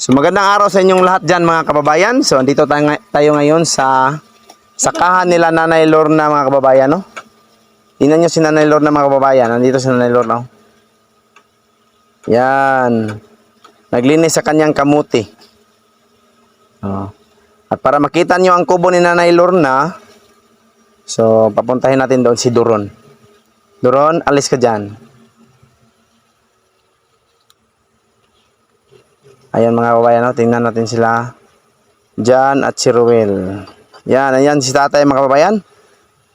So magandang araw sa inyong lahat dyan mga kababayan. So andito tayo, ngay- tayo ngayon sa sakahan nila Nanay Lorna mga kababayan. No? Tingnan nyo si Nanay Lorna mga kababayan. Nandito si Nanay Lorna. oh. Yan. Naglinis sa kanyang kamuti. Oh. At para makita nyo ang kubo ni Nanay Lorna, so papuntahin natin doon si Duron. Duron, alis ka dyan. Ayan mga kababayan, no? tingnan natin sila. Jan at si Ruel. Yan, ayan si tatay mga kababayan.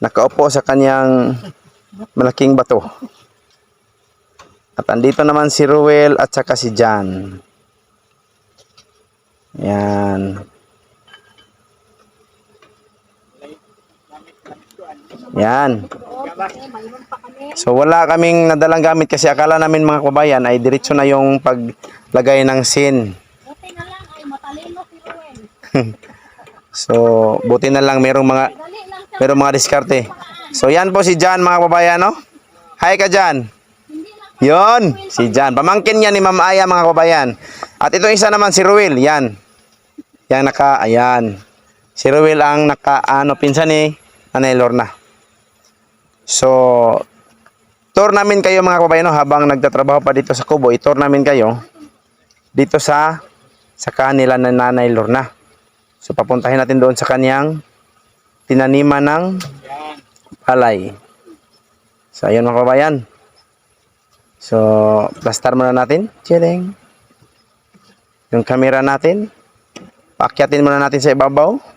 Nakaupo sa kanyang malaking bato. At andito naman si Ruel at saka si Jan. Yan. Yan. So wala kaming nadalang gamit kasi akala namin mga kababayan ay diretso na yung paglagay ng sin. Buti na lang ay matalino si Ruel. So buti na lang merong mga merong mga diskarte. So yan po si Jan mga kababayan no. Hi ka Jan. Yon, si Jan. Pamangkin niya ni Ma'am Aya mga kababayan. At ito isa naman si Ruel, yan. Yang naka, ayan. Si Ruel ang naka, ano, pinsan ni Nanay Lorna. So, tour namin kayo mga kababayan no, habang nagtatrabaho pa dito sa Kubo. I-tour namin kayo dito sa sa kanila na Nanay Lorna. So, papuntahin natin doon sa kanyang tinaniman ng palay. So, ayun mga kababayan. So, plaster muna natin. Chilling. Yung camera natin. Paakyatin muna natin sa ibabaw.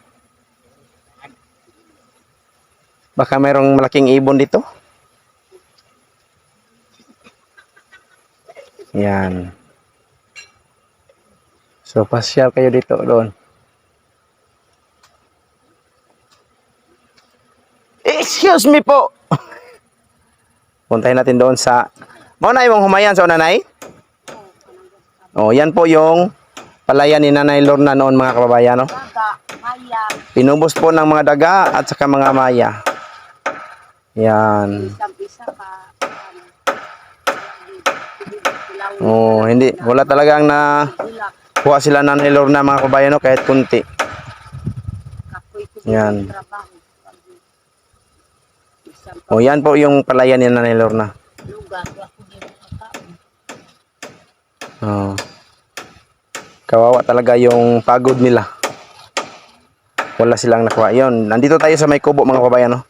Baka mayroong malaking ibon dito. Yan. So, pasyal kayo dito doon. Excuse me po. Puntahin natin doon sa... Mau na yung humayan sa nanay? Oh, yan po yung palayan ni Nanay Lorna noon mga kababayan. No? Pinubos po ng mga daga at saka mga maya. Yan. Oh, hindi. Wala talagang na kuha sila Nanay Lorna mga kababayan no? kahit kunti. Yan. Isang Oh, yan po yung palayan ni Nanay Lorna. Oh. Kawawa talaga yung pagod nila. Wala silang nakuha. Yun, nandito tayo sa may kubo mga kababayan, no?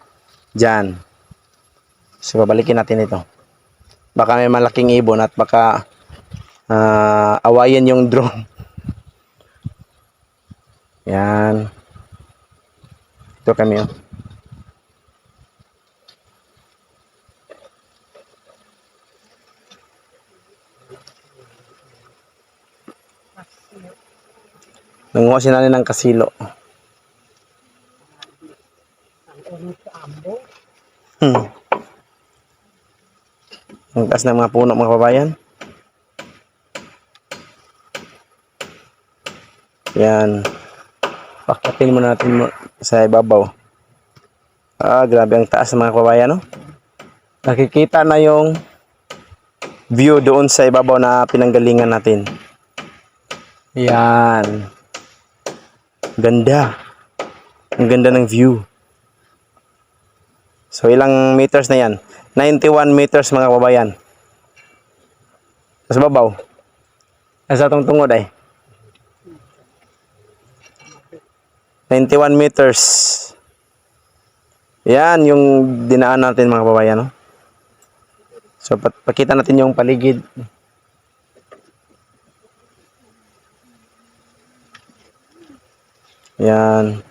Diyan. So, babalikin natin ito. Baka may malaking ibon at baka ah, awayin yung drone. Yan. Ito kami, oh. Nanguha si nanay ng kasilo. Ang taas ng mga puno mga kababayan. Yan. Pakatin muna natin sa ibabaw. Ah, grabe ang taas mga kababayan, no? Nakikita na yung view doon sa ibabaw na pinanggalingan natin. Yan. Ganda. Ang ganda ng view. So, ilang meters na yan? 91 meters mga kababayan. Sa babaw. Nasa itong tungod ay. 91 meters. Yan yung dinaan natin mga kababayan. No? So, pakita natin yung paligid. Yan.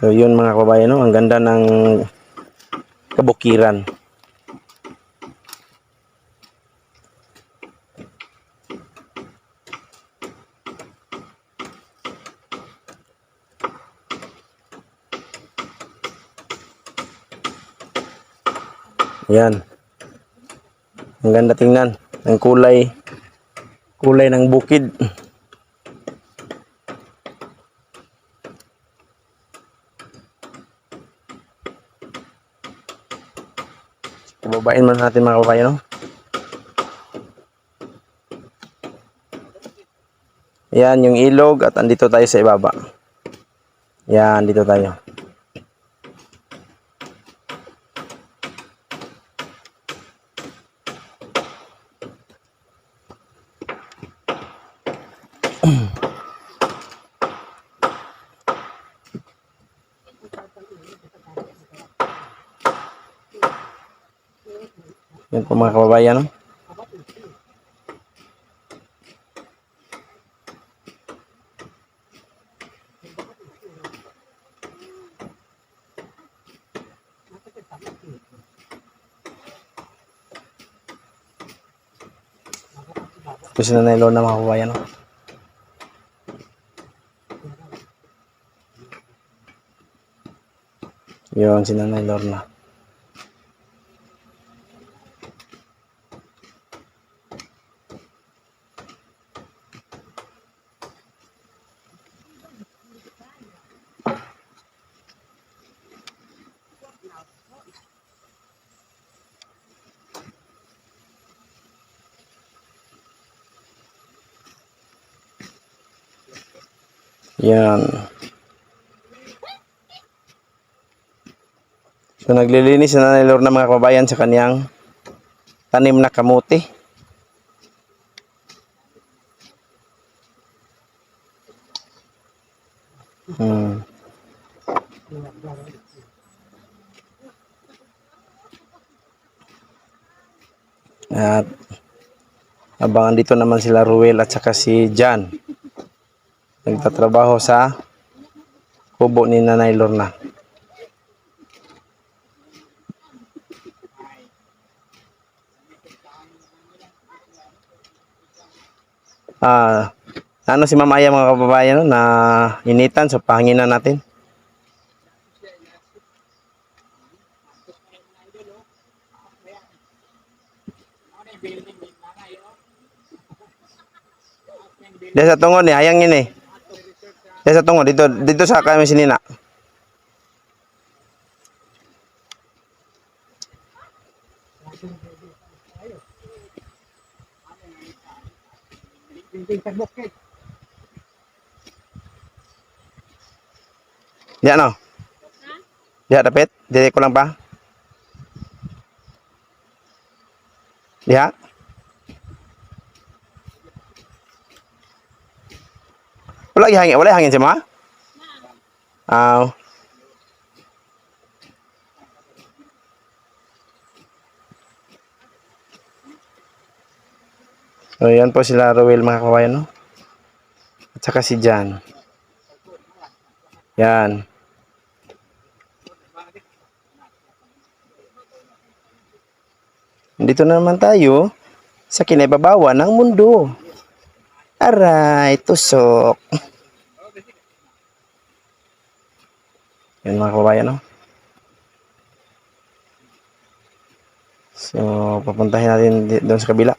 So yun mga kababayan, no? ang ganda ng kabukiran. Yan. Ang ganda tingnan. Ang kulay. Kulay ng bukid. Babain muna natin mga kababayan, no? Yan, yung ilog at andito tayo sa ibaba. Yan, dito tayo. Yan po mga kababayan, no? Ito si Nanay Lorna mga kababayan, no? Yun, si Nanay Lorna. Yan. So naglilinis na Nanay Lorna mga kababayan sa kaniyang tanim na kamuti. Hmm. At abangan dito naman sila Ruel at saka si Jan. Nagtatrabaho sa kubo ni Nanay Lorna. Ah, ano si Ma'am Aya mga kababayan no, na initan so pahanginan natin. Dito sa tungod ni hayang ini. Dito sa tungod dito dito sa kami sinina. Diyan no. Diyan dapat. Diyan ko lang pa. Diyan. Wala hangin, wala hangin si mga? Aw. So, yan po sila Rowel mga kawayan, no? At saka si Jan. Yan. Dito na naman tayo sa kinaibabawa ng mundo. Aray, tusok. Yan mga kababayan, no? So, papuntahin natin doon sa kabila.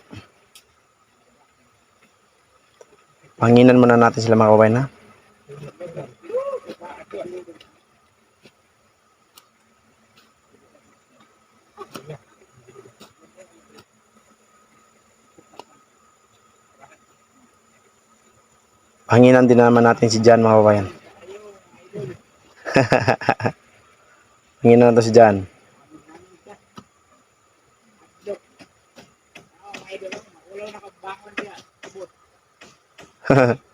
Panginan muna natin sila mga kababayan, ha? Panginan din naman natin si Jan mga kababayan. Panginan na to si Jan.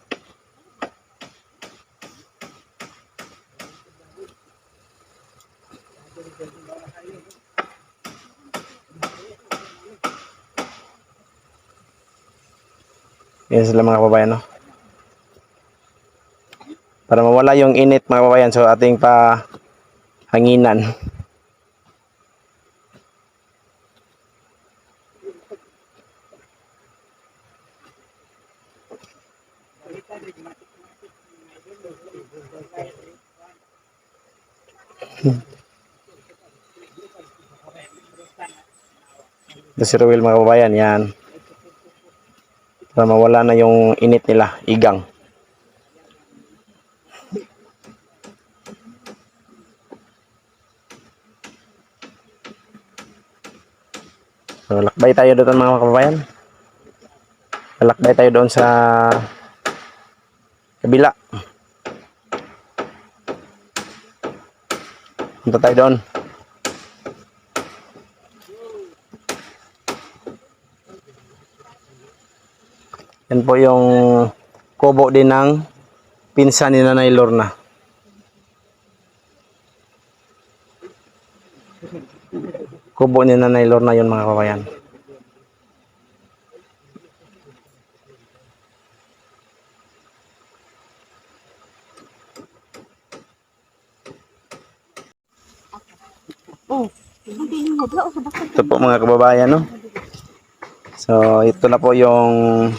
Yan sila mga kababayan, no? Para mawala yung init mga kababayan, so ating pa hanginan. Ito si Ruel mga kababayan, yan. Para mawala na yung init nila, igang. So, lakbay tayo doon mga kababayan. Lakbay tayo doon sa kabila. Punta tayo doon. Yan po yung kubo din ng pinsan ni Nanay Lorna. Kubo ni Nanay Lorna yun mga kabayan. Oh, hindi mo ba o sa bakit? Ito po mga kababayan, no? So, ito na po yung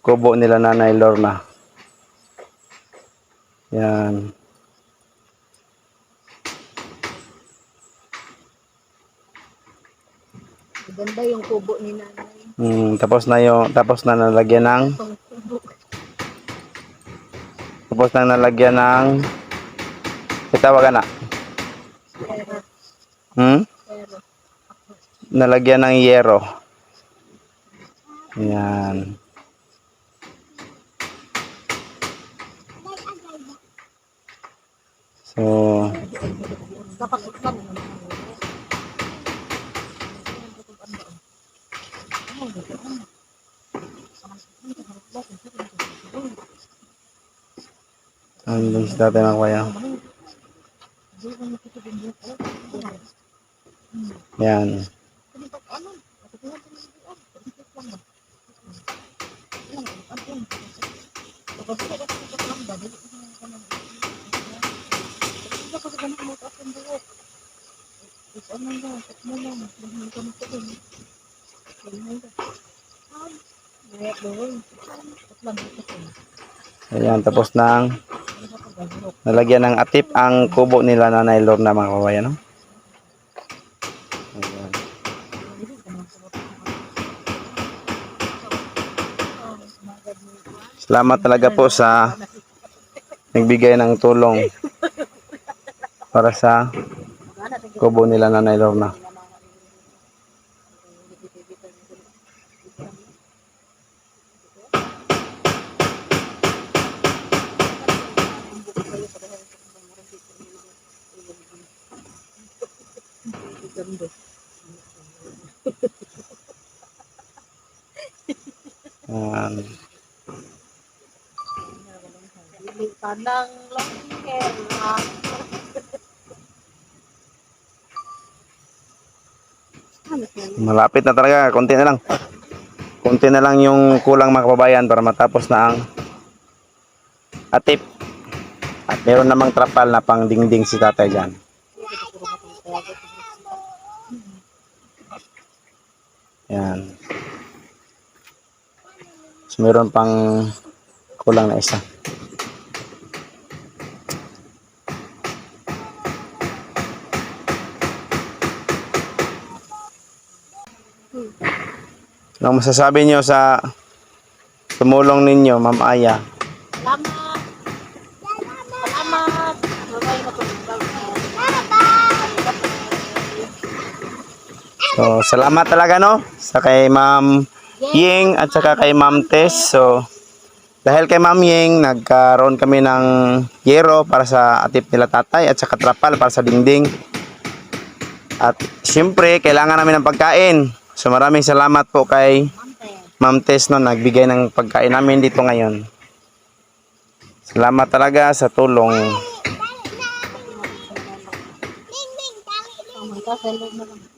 kubo nila Nanay Lorna. Yan. Ganda yung kubo ni nanay. Mm, tapos na yung tapos na nalagyan ng tapos na nalagyan ng itawagan na. Hmm? pero. Nalagyan ng yero. Yan. So, andun si tatay mga kaya. Yan. Ayan, tapos nang nalagyan ng atip ang kubo nila Nanay Lorna mga kawayan. No? Salamat talaga po sa nagbigay ng tulong para sa kubo nila Nanay Lorna. Ayan. Tanang langker. Malapit na talaga, konti na lang. Konti na lang yung kulang mga kababayan para matapos na ang atip. At meron namang trapal na pang dingding si tatay dyan. Yan. So, meron pang kulang na isa. Ano masasabi nyo sa tumulong ninyo, Ma'am Aya? Salamat. Salamat. So, salamat talaga no sa kay Ma'am Ying at saka kay Ma'am Tess. So, dahil kay Ma'am Ying, nagkaroon kami ng yero para sa atip nila tatay at saka trapal para sa dingding. At siyempre, kailangan namin ng pagkain. So, maraming salamat po kay. Ma'am Tess no, nagbigay ng pagkain namin dito ngayon. Salamat talaga sa tulong.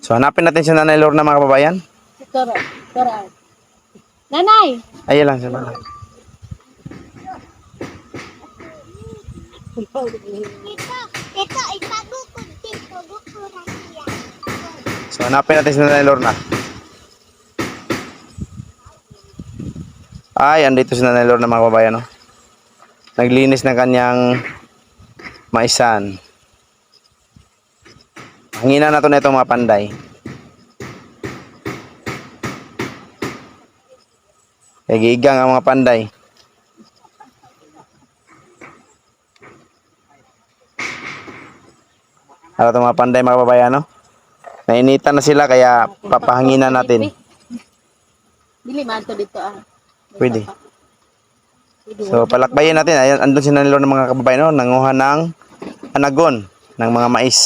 So, hanapin natin si Nanay Lorna mga kababayan. Nanay! Ayun lang siya. Nanay. Ito, ito, dito. Bukura siya. So, hanapin natin si Nanay Lorna. Ay, andito si Nanay Lorna mga kababayan. No? Naglinis ng kanyang maisan. Hangina na to na itong mga panday. Kaya giigang ang mga panday. Ano itong mga panday mga kababayan, no? Nainitan na sila kaya papahanginan natin. Dili man to dito ah. Pwede. So palakbayin natin. Ayan, andun si Nanilo ng mga kababayan no, nanguha ng anagon ng mga mais.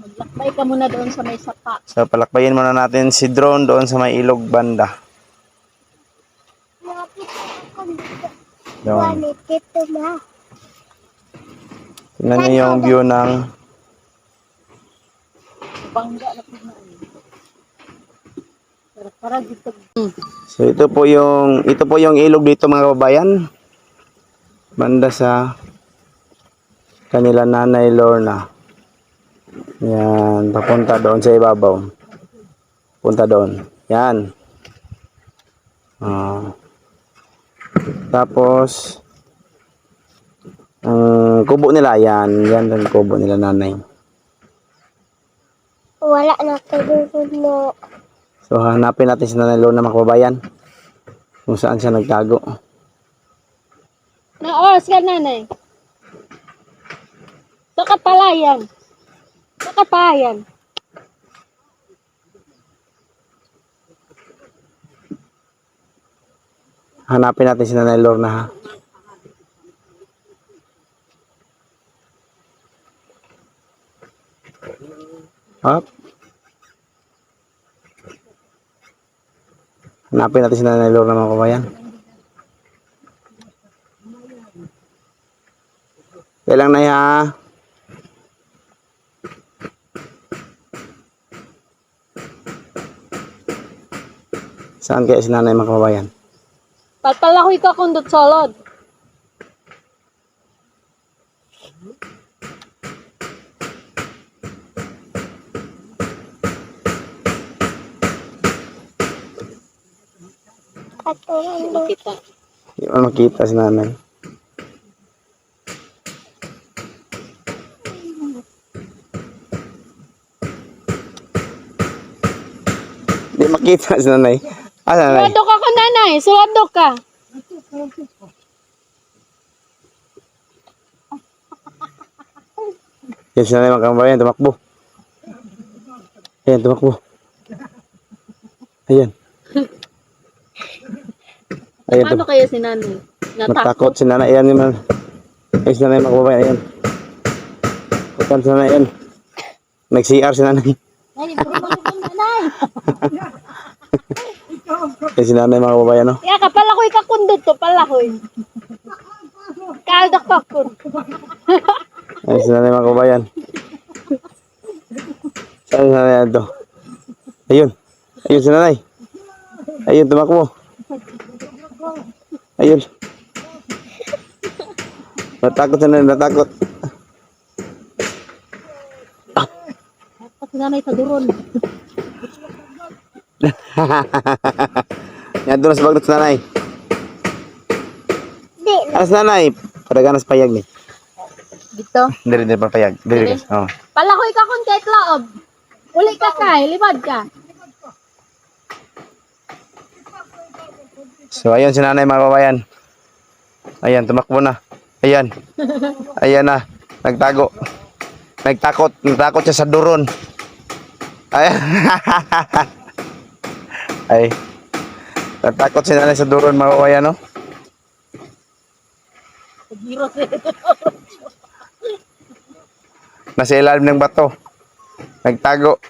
Maglakbay ka muna doon sa may sapa. So palakbayin muna natin si drone doon sa may ilog banda. Doon. Tingnan niyo yung view ng Bangga na po na. Para para dito. So ito po yung ito po yung ilog dito mga kababayan. Banda sa kanila nanay Lorna. Yan, papunta doon sa ibabaw. Punta doon. Yan. Ah. tapos ang kubo nila yan, yan ang kubo nila nanay. Wala na kayo mo. So hanapin natin si nanay Lorna mga kababayan. Kung saan siya nagtago. Naos ka nanay. Sa kapalayan. Sa kapayan. Hanapin natin si Nanay Lorna ha. Hop. Hanapin natin si Nanay Lorna mga kabayan. Kailang na ha. Saan kaya si Nanay mga kabayan? Patalahoy ka kundot solod. Mo. Makita. Hindi mo makita si nanay. Hindi makita si nanay. Ah, nanay. Sulado ka ko nanay. Sulado ka. Yan si nanay mga kambayan, tumakbo. Ayan, tumakbo. Ayan. Ayan, Paano kaya si nanay? Natakot. Si nanay. Ayan naman. Ayan si nanay mga kambayan. Ayan. Bukan si nanay. Ayan. Nag-CR si nanay. Ay, puro mo nanay. Ayan si nanay mga kababayan, no? Ya, kapalakoy ka kundot to, palakoy. Kaldak ka kun. Ayan si nanay mga kababayan. Saan si nanay ito? Ayun. Ayun si nanay. Ayun, tumakbo. Ayun. Natakot nanay, natakot. At si nanay sa duron. Yan doon sa bagnot si nanay. Di. Alas nanay. Padagan sa payag ni. Dito. Dili pa payag. Dili, dili. Oh. Palakoy ka kun kahit laob. Uli ka kay, libad ka. So, ayun si nanay mga kababayan. Ayan, tumakbo na. Ayan. Ayan na. Nagtago. Nagtakot. Nagtakot siya sa duron. Ayan. Ay. Nagtakot si nanay sa duron mga kababayan, no? Nasa ilalim ng bato. Nagtago.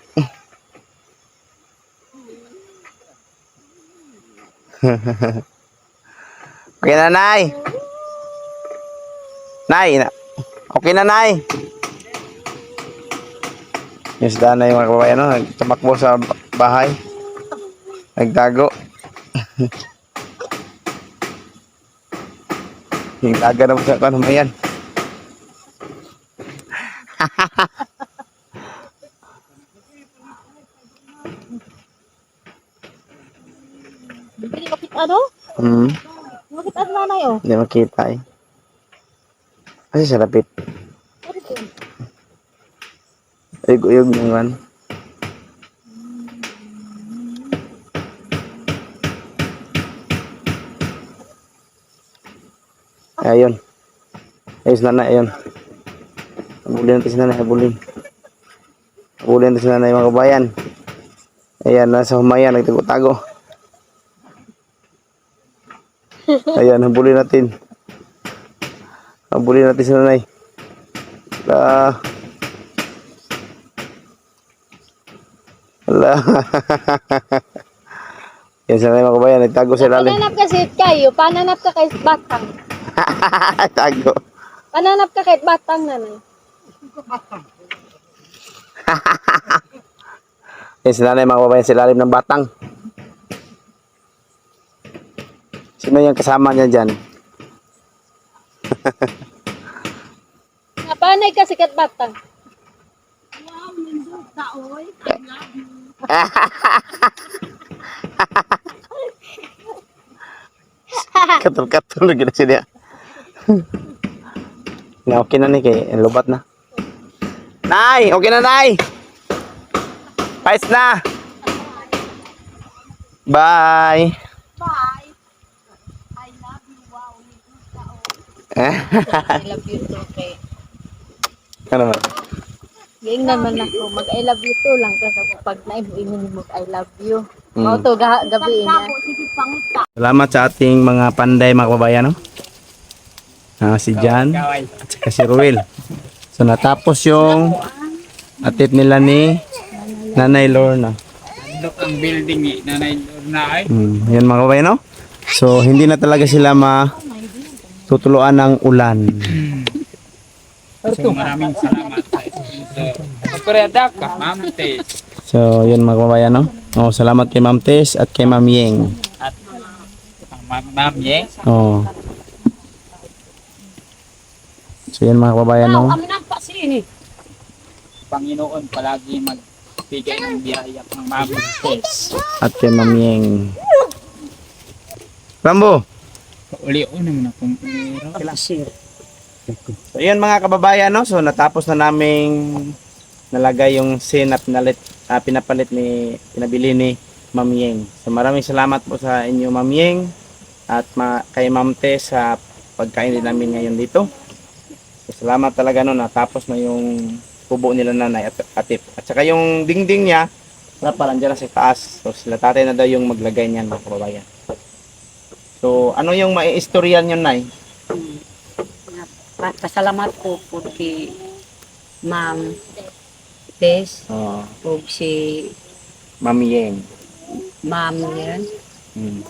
okay na, Nay. Nay, na. Okay na, Nay. Yes, na yung mga kababayan, no? Tumakbo sa ba- bahay. Nagtago. Yung taga na po sa ano yan. Bibili ka kit ano? Hmm. Bakit ano nanay oh? Hindi makita eh. Kasi sa lapit. Ano to? Uyog-uyog naman. Ayun. Ayos na na, ayun. Habulin natin si nanay, habulin. Huli na sila na mga kabayan. Ayan, nasa humayan, nagtago-tago. Ayan, habulin natin. Habulin natin si nanay. Ah. Ala. Yan sa nanay mga kabayan, nagtago sa ilalim. Pananap kasi kayo, pananap ka kay batang. Tago. Pananap ka kay batang nanay. Yan si nanay mga kabayan sa ilalim ng batang. Sino yung kasama niya dyan? Napanay ka si kat batang. Katul-katul lagi na siya. Na okay na ni kay lubat na. Nay, okay na nay. Pais na. Bye. I love you too kay. ano man? Yung naman ako, mag I love you too lang kasi pag naibuinin mo I love you. Mm. Mao to ga gabi niya. Salamat sa ating mga panday mga kababayan. No? Ah, si Jan at saka si Ruel. So natapos yung atip nila ni Nanay Lorna. Andok ang building ni Nanay Lorna ay. Mm, yan mga kababayan, no? So, hindi na talaga sila ma tutuluan ng ulan. So maraming salamat sa sponsor. Pagkureda ka, Ma'am Tess. So, yan mga kababayan, no? Oh, salamat kay Ma'am Tess at kay Ma'am Yeng. At Ma'am Ma'am Yeng. Oh. So, yan mga kababayan, no? Kami nang pasini. Panginoon palagi magbigay ng biyaya ng Ma'am Tess. At kay Ma'am Yeng. Rambo! Uli-uli naman akong pera. So, yan mga kababayan, no? So, natapos na naming nalagay yung sinap nalit, ah, pinapalit ni, pinabili ni Ma'am Yeng. So, maraming salamat po sa inyo, Ma'am Yeng, at ma, kay Ma'am Tess sa pagkain din namin ngayon dito. So, salamat talaga no, natapos na yung kubo nila nanay at atip. At saka yung dingding niya, wala pa lang dyan na sa taas. So, sila tatay na daw yung maglagay niyan, mga kababayan. So, ano yung maiistoryan yun, Nay? Pa- pasalamat ko po kay Ma'am Tess Oh, o si Ma'am Yeng. Ma'am yan. Hmm.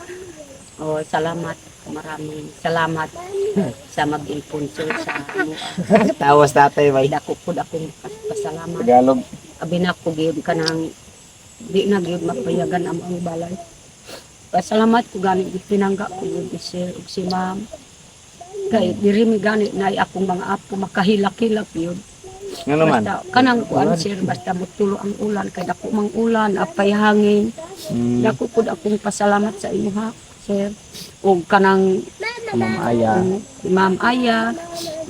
O salamat, maraming salamat sa mag-imponsor sa ano. Tawas tatay, bay. Dako po akong pasalamat. Tagalog. Abi na ko gyud ka nang di na gyud mapayagan ang ang balay. Pasalamat ko gani pinangga ko si sir ug si ma'am. Kay diri mi gani na akong mga apo makahilak-hilak yun. Nga naman. Basta kanang kuan sir basta motulo ang ulan kay dako mang ulan apay hangin. Mm, Dako pud akong pasalamat sa inyo ha sir. Ug kanang Ma'am Aya. um, Ma'am Aya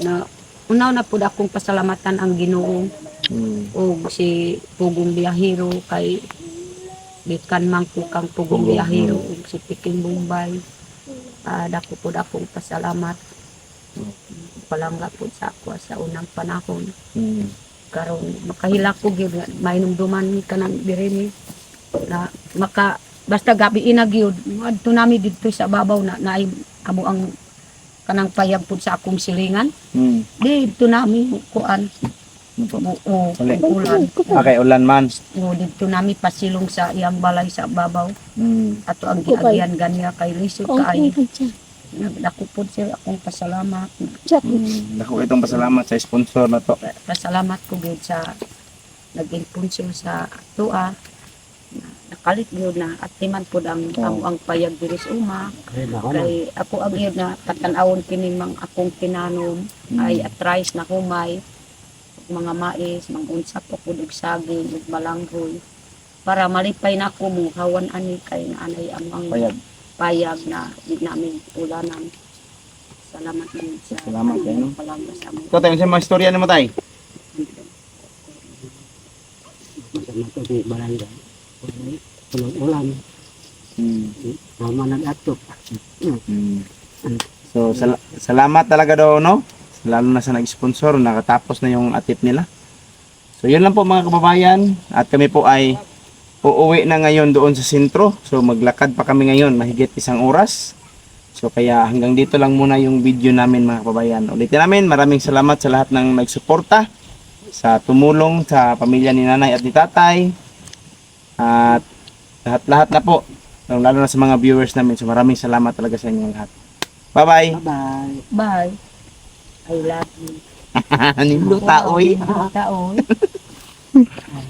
na unaw na pud akong pasalamatan ang Ginoo Mm, ug si Pugong Biyahiro kay Bikan man ko kang Pugong Biyahiro ug si Piking Bombay. Ah, dako pud akong pasalamat. Palangga pud sa ako sa unang panahon. mm, karon makahilak ko gyud mainumduman mi kanang diri ni na maka basta gabi ina gyud adto nami didto sa babaw na naay amo ang kanang payag pud sa akong silingan mm. didto nami kuan o Uli. ulan Okay, ulan man. o didto nami pasilong sa iyang balay sa babaw Mm. ato ang giagyan ganya kay lisod kaayo dako pud sir akong pasalamat Mm. Dako itong pasalamat sa sponsor na to. pasalamat ko gyud sa nag-imponsor sa tua na nakalit gyud na at timan pud ang Oh. amo ang payag diri sa uma kay ako ang gyud na katan-awon kini mang akong tinanom ay atrais na humay ug mga mais mangunsa pa pud og saging ug malanghoy para malipay na ako mo hawan ani kay na anay ang ang Payag. payag na di namin ulanan salamat gyud sa Salamat, eh, no? palangga sa amo Ito tayo sa mga istorya ni mo tay. Masama to di barangay. Tulong ulan, Mm. nama nag-atok. Mm. So, sal- salamat talaga daw, no? Lalo na sa nag-sponsor, nakatapos na yung atip nila. So, yun lang po mga kababayan at kami po ay uuwi na ngayon doon sa sentro. So maglakad pa kami ngayon mahigit isang oras. So kaya hanggang dito lang muna yung video namin mga kababayan. Ulitin namin maraming salamat sa lahat ng nagsuporta sa tumulong sa pamilya ni nanay at ni tatay. At lahat-lahat na po. Lalo na sa mga viewers namin. So maraming salamat talaga sa inyong lahat. Bye-bye. Bye-bye. Bye. I love you. Niluta, oy. Taoy.